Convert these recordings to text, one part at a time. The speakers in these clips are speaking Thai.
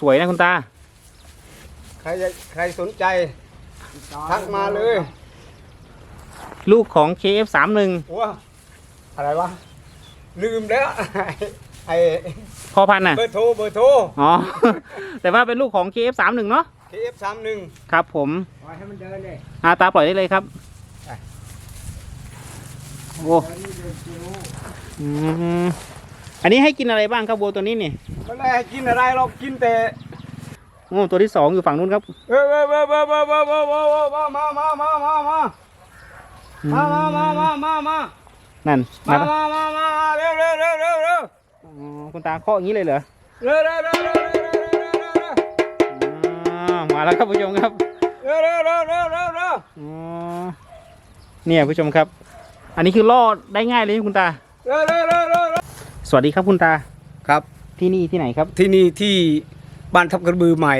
สวยนะคุณตา ใครจะใครสนใจ ทักมาเลยลูกของ KF31 ว้าอะไรวะ ลืมแล้ว ไอ้พอพันธุ์น่ะ เบอร์โทรเบอร์โทรอ๋อ แต่ว่าเป็นลูกของ KF31 เนาะ KF สามหนึ่งครับผมปล่อยให้มันเดินเลยอาตาปล่อยได้เลยครับไปโอ้อืม อันนี้ให้กินอะไรบ้างครับวัวตัวนี้นี่ก็ได้ให้กินอะไรเรากินแต่โอ้ตัวที่สองอยู่ฝั่งนู้นครับเออเออเออเออเออเออเออเออเออมามามามามามามามามามามามานั่นมามามามามาเร็วเร็วเร็วเร็วเร็วอ๋อคุณตาเคาะอย่างนี้เลยเหรอเร็วเร็วเร็วเร็วเร็วเร็วเร็วเร็วอ๋อมาแล้วครับผู้ชมครับเร็วเร็วเร็วเร็วเร็วเร็วอ๋อเนี่ยผู้ชมครับ อันนี้คือล่อได้ง่ายเลยคุณตาเร็วเร็วเร็วเร็วเร็ว สวัสดีครับคุณตาครับ ที่นี่ที่ไหนครับ ที่นี่ที่บ้านทับกระบือใหม่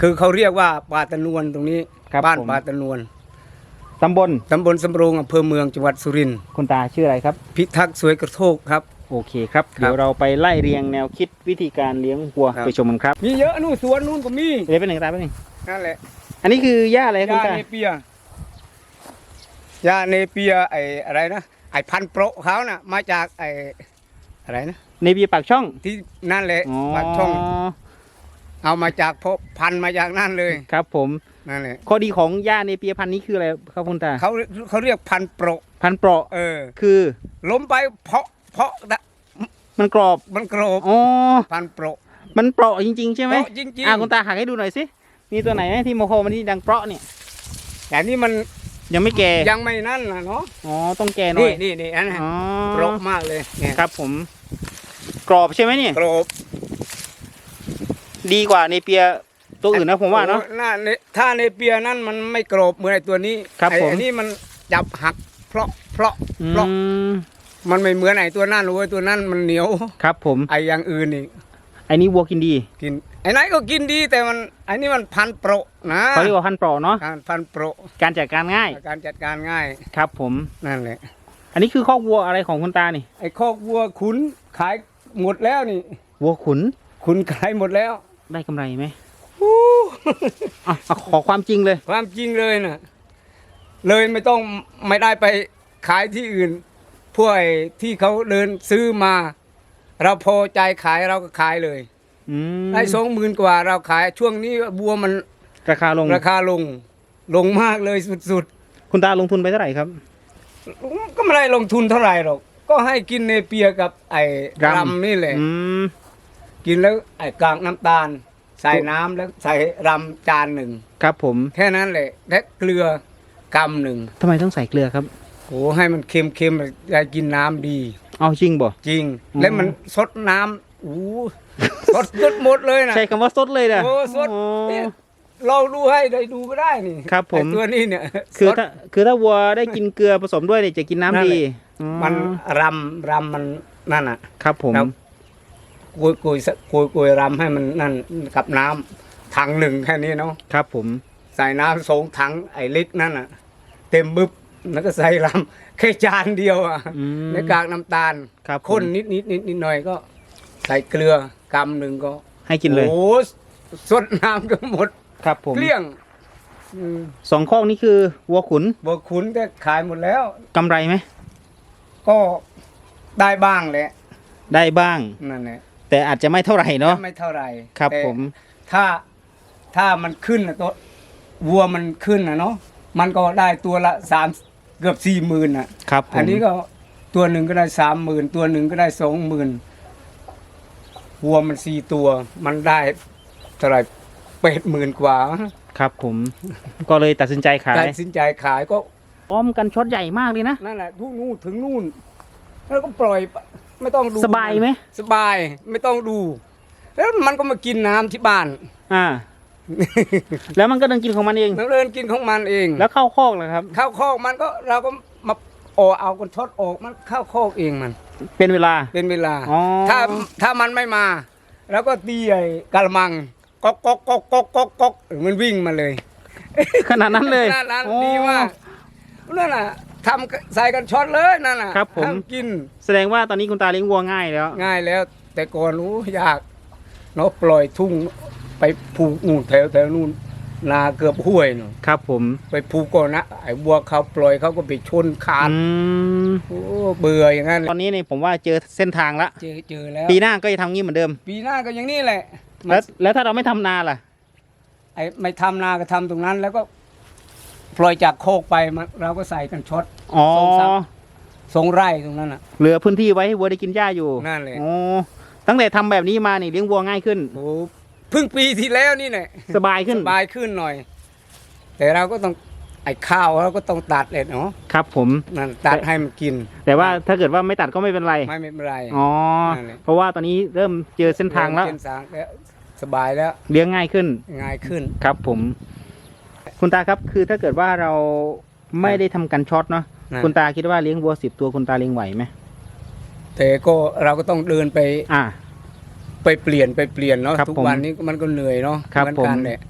คือเขาเรียกว่าป่าตะนวนตรงนี้ครับบ้านผม ป่าตะนวนตำบลตำบลสำโรงอำเภอเมืองจังหวัดสุรินทร์คุณตาชื่ออะไรครับ พิทักษ์สวยกระโทกครับ โอเคครับ ครับเดี๋ยวเราไปไล่เรียงแนวคิดวิธีการเลี้ยงวัวครับ ไปชมกันครับมีเยอะนู่นสวนนู่นก็มีเดี๋ยวไปหนึ่งตาไปหนึ่งนั่นแหละอันนี้คือหญ้าอะไรครับคุยาณตาเนเปียยาเนเปียไออะไรนะไอพันธุ์โปรเขาน่ะมาจากไอ อะไรนะในเบียร์ปากช่องที่นั่นแหละอ๋อปากช่อง เอามาจากพบพันธุ์มาจากนั่นเลย ครับ ผมนั่นแหละข้อดีของหญ้าในเปียพันธุ์นี้คืออะไรครับคุณตาเขาเขาเรียกพันธุ์โปรพันธุ์เปราะเออ คือ ล้มไปเพาะเพาะดะมันกรอบมันโกรบอ๋อพันธุ์โปรมันเปราะจริงๆใช่ไหมเปราะจริงๆอ่าคุณตาหักให้ดูหน่อยสิมีตัวไหนไหมที่โมโหมันที่ดังเปราะเนี่ยแต่นี่มันยังไม่แก่ยังไม่นั่นนะเนาะอ๋อต้องแก่หน่นี่อยนี่นี่อันนั้นอ๋อโปรมากเลยเนี่ยครับผม กรอบใช่ไหมเนี่ยโกรบดีกว่าในเปียตัวอื่นนะผมว่าเนาะโอ้หน้าเนถ้าในเปียนั่นมันไม่โกรบเหมือนไอตัวนี้ครับไอ้ผมอันนี้มันจับหัก เพราะเพราะอืเพราะมมันไม่เหมือนไอตัวนั่นเลยตัวนั่นมันเหนียวครับ ผมไออย่างอื่นนี่ไอ้นี่วัวกินดีกินไอ้ไหนก็กินดีแต่มันไอ้นี่มันพันโปรนะเขาเรียกว่าพันธุ์เปราะเนาะการพันโปรการจัดการง่าย การจัดการง่ายครับผมนั่นแหละอันนี้คือคอกวัวอะไรของคุณตานี่ไอ้คอกวัวขุนขาย หมดแล้วนี่ วัวขุนขุนขายหมดแล้ว ได้กำไรไหมอะเอาขอความจริงเลย ความจริงเลยนะเลยไม่ต้องไม่ได้ไปขายที่อื่น พวกไอ้ที่เขาเดินซื้อมา เราพอใจขายเราก็ขายเลย อืมได้สองหมื่นกว่าเราขายช่วงนี้บัวมันราคาลง ราคาลง ลงมากเลยสุดคุณตาลงทุนไปเท่าไหร่ครับ ๆ ก็ไม่ได้ลงทุนเท่าไหร่หรอก ก็ให้กินเนเปียกับไอ้รำ รำนี่แหละ อืม กินแล้วไอ้กากน้ำตาล ใส่น้ำแล้วใส่รำจานหนึ่งครับผมแค่นั้นแหละและเกลือกำหนึ่งทำไมต้องใส่เกลือครับ โอ้ให้มันเค็มๆได้กินน้ำดี เอาจริงบ่ จริง อืม แล้วมันสดน้ำอู้สดสดหมดเลยนะ ใช้คำว่าสดเลยนะโอ้สดโอ้ เนี่ยลองดูให้ได้ดูก็ได้นี่ครับผม ไอ้ตัวนี้เนี่ยคือสด ถ้าคือถ้าวัวได้กินเกลือผสมด้วยเนี่ยจะกินน้ำนั่นดี แหละอ๋อ มันรำรำมันนั่นอะ ครับผมครับกุยกุยกุยกุยรำให้มันนั่นกับน้ำถังหนึ่งแค่นี้เนาะครับผม ใส่น้ำสองถังไอ้ลิตรนั่นอะ เต็มบึบแล้วก็ใส่รำแค่จานเดียวอะอืมในกากน้ำตาลครับผมข้นนิดนิดนิดนิดหน่อยก็ ใส่เกลือกำหนึ่งก็ ให้กินเลยโอ้สดน้ำก็หมด ครับผมเกลี้ยงอืมสองข้อกนี่คือวัวขุนบกขุนก็ขายหมดแล้วกำไรไหม ก็ได้บ้างแหละได้บ้าง นั่นแหละแต่อาจจะไม่เท่าไหร่เนาะไม่เท่าไหร่ครับแต่ผม ถ้าถ้ามันขึ้นน่ะตัววัวมันขึ้นนะเนาะมันก็ได้ตัวละสามเกือบสี่หมื่นอะ ครับผมอันนี้ก็ตัวหนึ่งก็ได้สามหมื่นตัวหนึ่งก็ได้สองหมื่นวัวมันสี่ตัว มันได้เท่าไหร่เป็ดหมื่นกว่า ครับผม ก็เลยตัดสินใจขาย ตัดสินใจขายก็ อ้อมกันช็อตใหญ่มากเลยนะ นั่นแหละทุกนู่นถึงนู่น แล้วก็ปล่อยไปไม่ต้องดูสบายไหมสบายไม่ต้องดู แล้วมันก็มากินน้ำที่บ้าน อ่า แล้วมันก็เดินกินของมันเอง มันเดินกินของมันเองแล้วเข้าคอกเลยครับเข้าคอกมันก็เราก็มาโอเอากันทดออกมันเข้าคอกเองมัน เป็นเวลา เป็นเวลา อ๋อ ถ้าถ้ามันไม่มา แล้วก็ตีไอ้กะละมังก๊อกก๊อกก๊อกก๊อกก๊อกก๊อกมันวิ่งมาเลย ขนาดนั้นเลยนั่นนั่นโอ้ดีมาก นั่นน่ะทำใส่กันช็อตเลยนั่นน่ะครับผมทำกินแสดงว่าตอนนี้คุณตาเลี้ยงวัวง่ายแล้ว ง่ายแล้ว แต่ก่อนรู้ยากเนาะปล่อยทุ่งไปผูกนู่นแถวแถวนู่นนาเกือบห้วยนู่นครับผมไปผูกก่อนนะไอ้วัวเขาปล่อยเขาก็ไปชนขาดอืมโอ้เบื่ออย่างนั้นเลตอยนนี้เนี่ยผมว่าเจอเส้นทางละเจอเจอแล้ว ปีหน้าก็จะทำงี้เหมือนเดิม ปีหน้าก็อย่างนี้แหละแล้วแล้วถ้าเราไม่ทำนาล่ะ ไอ้ไม่ทำนาก็ทำตรงนั้น แล้วก็ ปล่อยจากโคกไปมันเราก็ใส่กันช็อตอ๋อสองสามทรงไร่ตรงนั้นอะ เหลือพื้นที่ไว้ให้วัวได้กินหญ้าอยู่นั่นแหละ อ๋อตั้งแต่ทำแบบนี้มานี่เลี้ยงวัวง่ายขึ้น โอ้เพิ่งปีที่แล้วนี่แหละสบายขึ้น สบายขึ้นหน่อย แต่เราก็ต้องไอ้ข้าวเราก็ต้องตัดเลยเนาะครับผม นั่นตัดให้มันกินแต่ว่าถ้าเกิดว่าไม่ตัดก็ไม่เป็นไร ไม่ไม่เป็นไร อ๋อ นั่นแหละ เพราะว่าตอนนี้เริ่มเจอเส้นทางแล้วเส้นทางแล้วสบายแล้วเลี้ยงง่ายขึ้น ง่ายขึ้น ครับผม คุณตาครับคือถ้าเกิดว่าเราไม่ได้ทำกันช็อตเนาะนะ คุณตาคิดว่าเลี้ยงวัวสิบตัวคุณตาเลี้ยงไหวไหมแต่ก็เราก็ต้องเดินไปอ่า ไปเปลี่ยนไปเปลี่ยนเนาะครับทุกผมวันนี้มันก็เหนื่อยเนาะครับเหมือนผมกันแหละ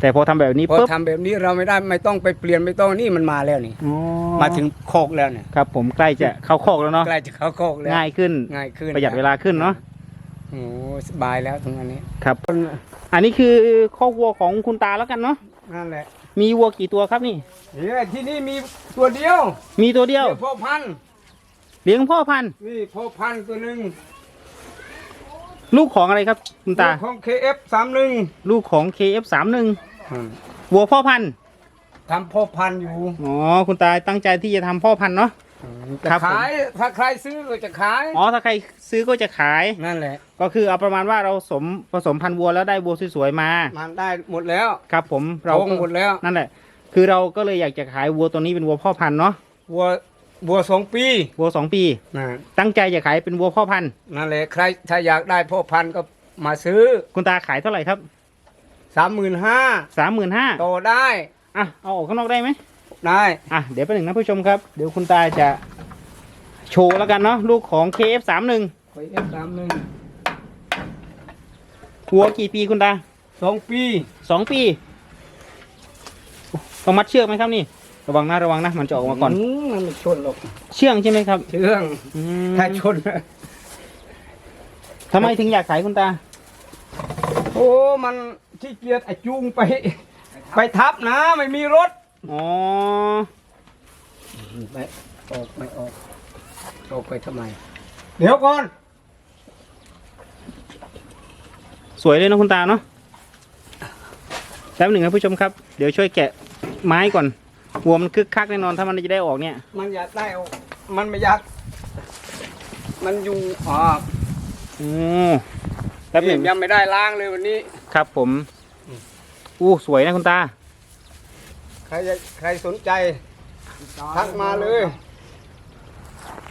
แต่พอทำแบบนี้พอปุ๊บทำแบบนี้เราไม่ได้ไม่ต้องไปเปลี่ยนไม่ต้องนี่มันมาแล้วนี่ อ๋อมาถึงโคกแล้วเนี่ยครับ ผมใกล้จะเข้าคอกแล้วเนาะใกล้จะเข้าโคกแล้วง่ายขึ้น ง่ายขึ้นประหยัดเวลาขึ้นเนาะโอ้สบายแล้วตรงอันนี้ ครับ อันนี้คือคอกวัวของคุณตาแล้วกันเนาะ นั่นแหละมีวัวกี่ตัวครับนี่เนี่ยที่นี่มีตัวเดียวมีตัวเดียวพ่อพันธุ์เลี้ยงพ่อพันธุ์นี่พ่อพันธุ์ตัวหนึ่งลูกของอะไรครับคุณตา ของ KF สามหนึ่งลูกของ KF31 วัวพ่อพันธุ์ทำพ่อพันธุ์อยู่อ๋อคุณตาตั้งใจที่จะทำพ่อพันธุ์เนาะ จะครับผม ขายถ้าใครซื้อก็จะขายอ๋อถ้าใครซื้อก็จะขาย นั่นแหละ ก็คือเอาประมาณว่าเราสมผสมพันธุ์วัวแล้วได้วัวสวยๆมามันได้หมดแล้วครับ ผมเราโตก็หมดแล้วนั่นแหละ คือเราก็เลยอยากจะขายวัวตัวนี้เป็นวัวพ่อพันธุ์เนาะวัววัวสองปีวัวสองปี นะตั้งใจจะขายเป็นวัวพ่อพันธุ์นั่นแหละใครถ้าอยากได้พ่อพันธุ์ก็มาซื้อคุณตาขายเท่าไหร่ครับสามหมื่นห้าสามหมื่นห้าโตได้อะเอาออกข้างนอกได้ไหม ได้อะเดี๋ยวไปหนึ่งนะผู้ชมครับ เดี๋ยวคุณตาจะโชว์แล้วกันเนาะลูกของ KF31 ไปเอฟสามหนึ่งวัวกี่ปีคุณตาสองปีสองปีต้องมัดเชือกไหมครับนี่ ระวังนะระวังนะ มันจะออกมาก่อน มมันไม่ชนหรอกเชื่องใช่ไหมครับเชื่องอืมถ้าชน ทำไมถึงอยากขายคุณตา โอ้ มันขี้เกียจไอ้จูงไป ไปทับนะ ไม่มีรถ อ๋อ ไม่ออกไม่ออกออกไปทำไม เดี๋ยวก่อน สวยเลยนะคุณตาเนาะแป๊บหนึ่งนะผู้ชมครับ เดี๋ยวช่วยแกะไม้ก่อนวัวมันคึกคักแน่นอนถ้ามันจะได้ออกเนี่ย มันอยากได้ออกมันไม่อยาก มันอยู่อ๋ออือแป๊บหนึ่งยังไม่ได้ล้างเลยวันนี้ ครับผม อู้สวยนะคุณตาใค รจะใครสนใจทักมาเลย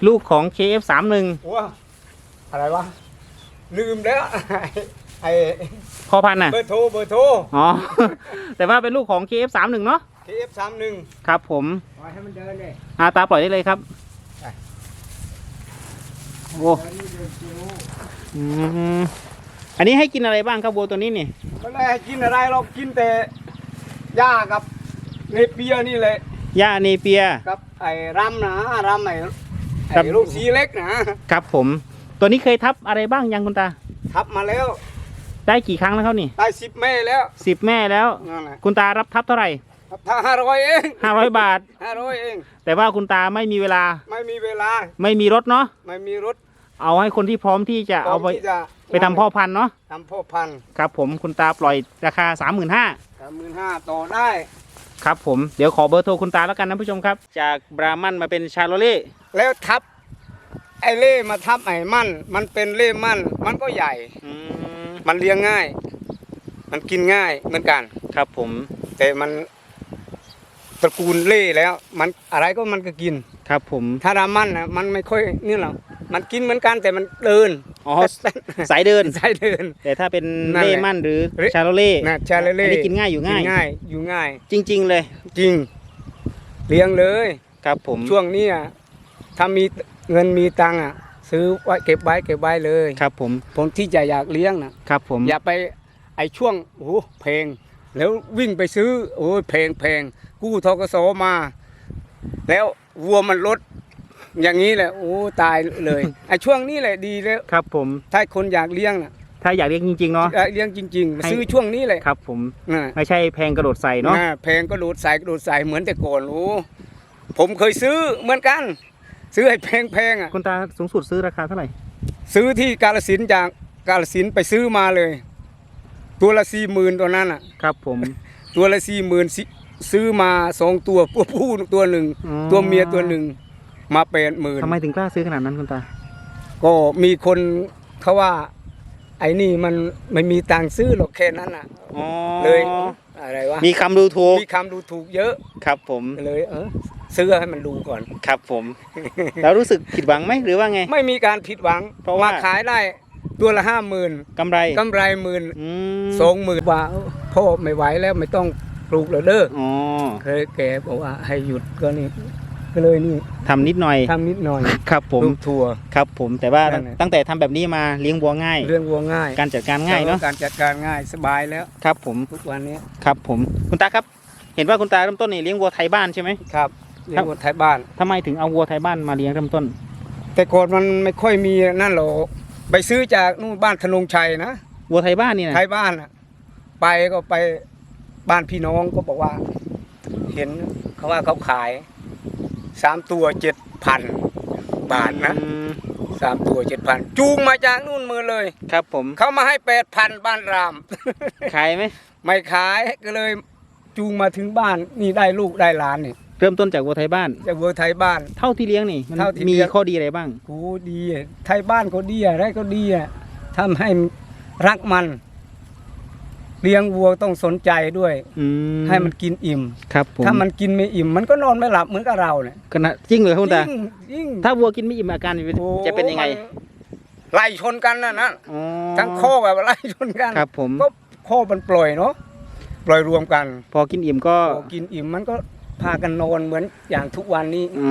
ลูกของ KF31 ว้าอะไรวะ ลืมแล้ว ไอ้พ่อพันธุ์น่ะ เบอร์โทรเบอร์โทร อ๋อ แต่ว่าเป็นลูกของ KF31 เนาะ KF สามหนึ่งครับผมปล่อยให้มันเดินเลยอาตาปล่อยได้เลยครับไปโอ้อืมอันนี้ให้กินอะไรบ้างครับวัวตัวนี้นี่ไม่ได้ให้กินอะไรเรากินแต่หญ้ากับ เนเปียนี่แหละหญ้าเนเปียกับไอ้รำนะรำไอ้ครัไอ้บ ลูกสีเล็กนะครับผม ตัวนี้เคยทับอะไรบ้างยังคุณตา ทับมาแล้วได้กี่ครั้งแล้วครับนี่ได้สิบแม่แล้วสิบแม่แล้ว นั่นแหละคุณตารับทับเท่าไหร่ทับถ้าห้าร้อยเองห้าร้อยบาท ห้าร้อยเอง แต่ว่าคุณตาไม่มีเวลาไม่มีเวลาไม่มีรถเนาะไม่มีรถเอาให้คนที่พร้อมที่จะเอาไปพร้มที่จะไปทำพ่อพันธุ์เนาะทำพ่อพันธุ์ครับผมคุณตาปล่อยราคาสามหมื่นห้าสามหมื่นห้าต่อได้ ครับผมเดี๋ยวขอเบอร์โทรคุณตาแล้วกันนะผู้ชมครับ จากบรามันมาเป็นชาโลเล่แล้วทับ ไอ้เล่มาทับไอ้มั่นมันเป็นเล่มั่นมันก็ใหญ่ อืมมันเลี้ยงง่าย มันกินง่ายเหมือนกัน ครับผมแต่มันตระกูลเล่แล้ว มันอะไรก็มันก็กิน ครับผม ถ้ารามันนะมันไม่ค่อยนี่หรอก มันกินเหมือนกันแต่มันเดินอ๋อสายเดินใช่เดิน แต่ถ้าเป็นนั่นแหละเล่มั่นหรือเล่ชาโลเล่นะชาเล่ อันนี้กินง่ายอยู่ง่าย กินง่ายอยู่ง่าย จริง ๆ เลยจริง เลี้ยงเลย ครับผมช่วงนี้อะถ้ามีเงินมีตังค์อะ ซื้อไว้เก็บไว้เก็บไว้เลยครับผมผมที่จะอยากเลี้ยงนะครับผมอย่าไปไอช่วงโอ้โหเพลง แล้ววิ่งไปซื้อโอ้ยเพลงเพลงกู้ทกสมา แล้ววัวมันลด อย่างนี้แหละโอ้ตายเลยไอช่วงนี้แหละดีแล้วครับผมถ้าคนอยากเลี้ยงน่ะถ้าอยากเลี้ยงจริงๆเนาะเอ่อเลี้ยงจริงๆให้ซื้อช่วงนี้เลยครับ ผมนะไม่ใช่แพงกระโดดใส่เนาะนะแพงก็ดูดใส่ก็ดูดใส่เหมือนแต่ก่อนโอ้ผมเคยซื้อเหมือนกัน ซื้อให้แพงๆอะคุณตาสูงสุดซื้อราคาเท่าไหร่ซื้อที่กาลสินธุ์จากกาลสินธุ์ไปซื้อมาเลย ตัวละสี่หมื่นตัวนั้นอะครับ ผมตัวละสี่หมื่นซื้อมาสองตัวตัวผู้ตัวหนึ่งอ๋อตัวเมียตัวหนึ่ง มาแปดหมื่นทำไมถึงกล้าซื้อขนาดนั้นคุณตา ก็มีคนเขาว่า ไอ้นี่มันไม่มีตังค์ซื้อหรอกแค่นั้นอะอ๋อเลยอะไรวะมีคำดูถูกมีคำดูถูกเยอะครับผมเลยเออซื้อให้มันดูก่อนครับผม แล้วรู้สึกผิดหวังไหมหรือว่าไง ไม่มีการผิดหวัง เพราะว่ามาขายได้ตัวละห้าหมื่นกำไรกำไรหมื่นอืมสองหมื่นว่าเอ้าพ่อไม่ไหวแล้วไม่ต้องปลูกแล้วเด้ออ๋อเคยแกบอกว่าให้หยุดก็นี่ ก็เลยนี่ทำนิดหน่อย ทำนิดหน่อยครับผมปลูกถั่วครับผม แต่ว่านั่นแหละ ตั้งแต่ทำแบบนี้มาเลี้ยงวัวง่าย เรื่องวัวง่ายการจัดการง่ายเนาะ การจัดการง่ายสบายแล้ว ครับผม ทุกวันนี้ครับผม คุณตาครับ เห็นว่าคุณตาเริ่มต้นนี่เลี้ยงวัวไทยบ้านใช่ไหมครับเลี้ยงวัวไทยบ้าน ทำไมถึงเอาวัวไทยบ้านมาเลี้ยงเริ่มต้น แต่ก่อนมันไม่ค่อยมีนั่นหรอกไปซื้อจากนู่นบ้านธนงชัยนะวัวไทยบ้านนี่นะไทยบ้านอะไปก็ไปบ้านพี่น้องก็บอกว่า เห็นเขาว่าเขาขาย สามตัวเจ็ดพันบาทนะอืมสามตัวเจ็ดพันจูงมาจากนู่นมือเลย ครับผมเขามาให้แปดพันบ้านราม ขายไหมไม่ขายก็เลยจูงมาถึงบ้านนี่ได้ลูกได้หลานนี่เริ่มต้นจากวัวไทยบ้านจากเวอร์ไทยบ้าน เท่าที่เลี้ยงนี่มันเท่าที่มีเลี้ยงข้อดีอะไรบ้างโอ้ดีอะไทยบ้านก็ดีอะไรก็ดีอะทำให้รักมัน เลี้ยงวัวต้องสนใจด้วย อืมให้มันกินอิ่ม ครับผมถ้ามันกินไม่อิ่ม มันก็นอนไม่หลับเหมือนกับเราเนี่ยก็นะจริงเลยครับคุณตา ยิ่งยิ่งถ้าวัวกินไม่อิ่มอาการจะเป็นโอ้จะเป็นยังไงมัไล่ชนกันนะนะอ๋อทั้งโคอกแบบไล่ชนกันครับผม ก็โคอกมันปล่อยเนาะปล่อยรวมกันพอกินอิ่มก็พอกินอิ่มมันก็พากันนอนเหมือนอย่างทุกวันนี้อื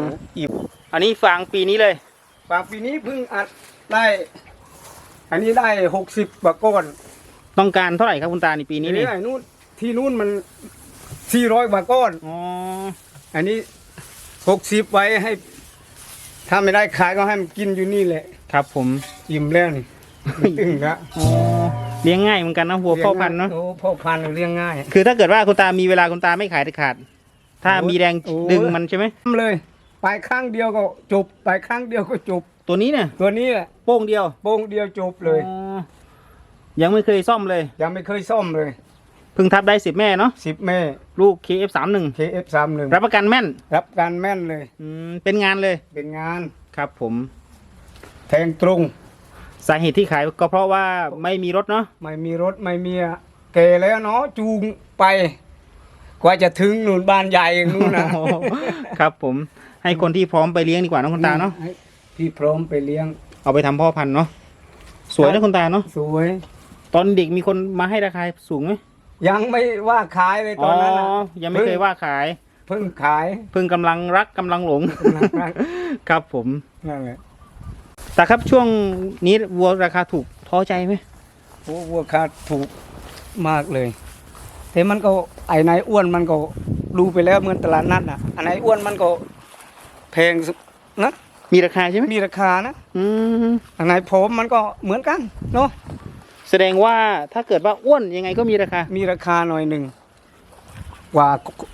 มอิ่ม อันนี้ฟางปีนี้เลย ฝากปีนี้เพิ่งอัดได้ อันนี้ได้หกสิบกว่าก้อน ต้องการเท่าไหร่ครับคุณตาในปีนี้ทีนี่ไอ้นู่นที่นู่นมันสี่ร้อยกว่าก้อน อ๋ออันนี้หกสิบไว้ให้ ถ้าไม่ได้ขายก็ให้มันกินอยู่นี่แหละครับผมอิ่มแล้วนี่ไม่ตึงละอ๋อเลี้ยงง่ายเหมือนกันนะวัวพ่อพันธุ์เนาะโอ้พ่อพันธุ์เลี้ยงง่าย คือถ้าเกิดว่าคุณตามีเวลาคุณตาไม่ขายเด็ดขาด ถ้าโอ้ยมีแรงโอ้ย ดึงมันใช่ไหมทำเลย ไปครั้งเดียวก็จบ ไปครั้งเดียวก็จบ ตัวนี้เนี่ยตัวนี้แหละโป้งเดียวโป้งเดียวจบเลย อ๋อ ยังไม่เคยซ่อมเลย ยังไม่เคยซ่อมเลยเพิ่งทับได้สิบแม่เนาะสิบแม่ ลูก KF31 KF สามหนึ่งรับประกันแม่น รับการแม่นเลย อืมเป็นงานเลยเป็นงานครับผม แทงตรง สาเหตุที่ขายก็เพราะว่าไม่มีรถเนาะไม่มีรถไม่มีอะเกแล้วเนาะจูงไป กว่าจะถึงนู่นบ้านใหญ่นู่นนะโอ้โหครับผมให้คนที่พร้อมไปเลี้ยงดีกว่านะคุณตาเนาะให้พี่พร้อมไปเลี้ยง เอาไปทำพ่อพันธุ์เนาะสวยนะคุณตาเนาะสวย ตอนเด็กมีคนมาให้ราคาสูงไหมยังไม่ว่าขายเลยตอนนั้นน่ะยังไม่เคยว่าขาย เพิ่งขายเพิ่งกำลังรักกำลังหลงกำลังรักครับผม นั่นแหละแต่ครับช่วงนี้วัวราคาถูกท้อใจไหมโอ้วัวคาถูกมากเลย แต่มันก็ไอ้ไหนอ้วนมันก็ดูไปแล้วเหมือนตลาดนัดอะอันไหนอ้วนมันก็แพงสุดนะมีราคาใช่ไหมมีราคานะอืมอันไหนผมมันก็เหมือนกันเนาะ แสดงว่าถ้าเกิดว่าอ้วนยังไงก็มีราคา มีราคาหน่อยหนึ่งกว่า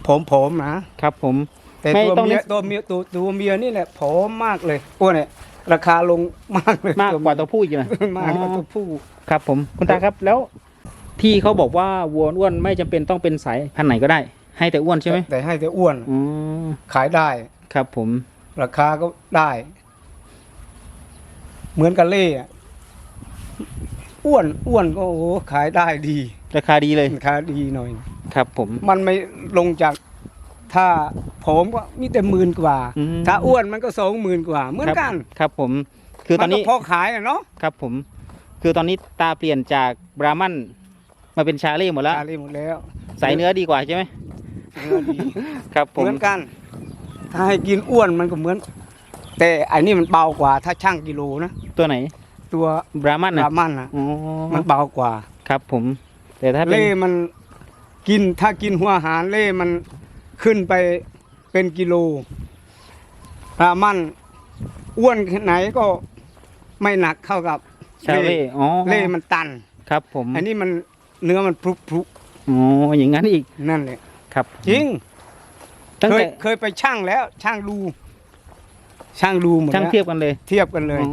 ผมผมนะครับผม แต่ไม่ตัวต้องเมียเน้นตัวเมียตัวตัวเมียนี่แหละผมมากเลยอ้วนเนี่ยราคาลงมากเลยมากกว่าตัวผู้อีกนะ มากกว่าตัวผู้ ครับผมคุณตาครับแล้วที่เขาบอกว่าวัวอ้วนไม่จำเป็นต้องเป็นสายพันธุ์ไหนก็ได้ ให้แต่อ้วนใช่ไหมแต่ให้แต่อ้วนอ๋อขายได้ ครับผม ราคาก็ได้ เหมือนกับเล่อะ อ้วนอ้วนก็โอ้โหขายได้ดีราคาดีเลยราคาดีหน่อย ครับผม มันไม่ลงจาก ถ้าผมก็มีแต่หมื่นกว่า อืม ถ้าอ้วนมันก็สองหมื่นกว่า เหมือนกันครับครับผม คือตอนนี้มัก็พอขายอะเนาะครับผม คือตอนนี้ตาเปลี่ยนจากบราหมันมาเป็นชาเล่หมดแล้วขายเลยหมดแล้วใส่เนื้อดีกว่าใช่ไหมเนื้อดีครับผมเหมือนกัน ถ้าให้กินอ้วนมันก็เหมือน แต่อันนี้มันเบากว่า ถ้าช่างกิโลนะตัวไหน ตัวบราหมันรานะมันนะอ๋อมันเบากว่า ครับผม แต่ถ้าเป็นเล่มันกินถ้ากินหัวอาหารเล่มันขึ้นไปเป็นกิโลรามันอ้วนแค่ไหนก็ไม่หนักเท่ากับชาเล่อ๋อเล่มันตัน ครับผมอันนี้มันเนื้อมันพรุพรุอ๋ออย่างนั้นอีกนั่นแหละครับจริงตั้งเคยแต่เคยไปช่างแล้ว ช่างดู ช่างดูหมดช่างแล้วเทียบกันเลยเทียบกันเลย อ๋อ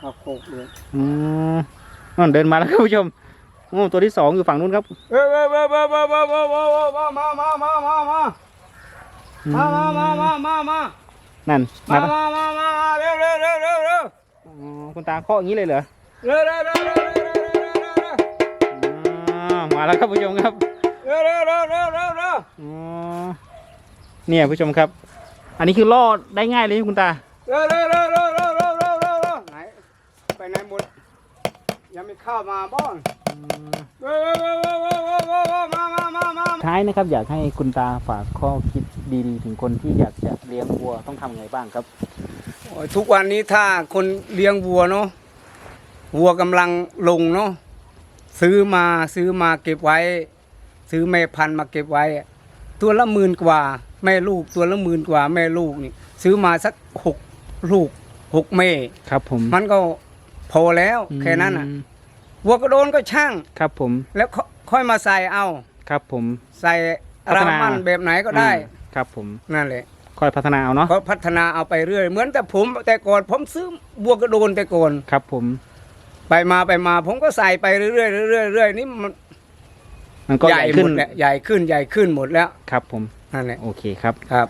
เอาโคกเลยอืมอ่าเดินมาแล้วครับผู้ชมโอ้ตัวที่สองอยู่ฝั่งนู้นครับเว้ยเว้ยเว้ยเว้ยเว้ยเว้ยเว้ยเว้ยเว้ยมามามามามาอืมมามามามามามานั่นมามาแล้วมามามาเร็วเร็วเร็วเร็วเร็วอ๋อคุณตาเคาะอย่างนี้เลยเหรอเร็วเร็วเร็วเร็วเร็วเร็วเร็วเร็วอ่ามาแล้วครับผู้ชมครับเร็วเร็วเร็วเร็วเร็วเร็วอ๋อเนี่ยผู้ชมครับ อันนี้คือล่อได้ง่ายเลยคุณตาเร็วเร็วเร็วเร็วเร็วเร็วเร็ว ไหหมด ยังไม่เข้ามาบ้างว้ยเว้ยเว้ยเว้ยวว้ยวมามามามาท้ายนะครับ อยากให้คุณตาฝากข้อคิดดีๆ ถึงคนที่อยากจะเลี้ยงวัวต้องทำไงบ้างครับทุกวันนี้ถ้าคนเลี้ยงวัวเนาะวัวกำลังลงเนาะซื้อมาซื้อมาเก็บไว้ ซื้อแม่พันธุ์มาเก็บไว้ ตัวละหมื่นกว่า แม่ลูกตัวละหมื่นกว่าแม่ลูกนี่ ซื้อมาสักหกลูกหกแม่ ครับผม มันก็ พอแล้วแค่นั้นอะอืมวัวกระโดนก็ช่างครับผม แล้วค่อยค่อยมาใส่เอาครับผม ใส่พัฒรานามันแบบไหนก็ได้อืมครับผมนั่นแหละค่อยพัฒนาเอาเนาะก็พัฒนาเอาไปเรื่อย เหมือนแต่ผมแต่ก่อนผมซื้อวัวกระโดนแต่ก่อนครับ ผม ไปมาไปมา ผมก็ใส่ไปเรื่อยๆเรื่อยๆเรื่อยๆนี่มันมันก็ใหใหญ่ญ่หขึ้มนดแหละใหญ่ขึ้นใหญ่ขึ้นหมดแล้วครับ ผมนั่นแหละโอเคครับครับ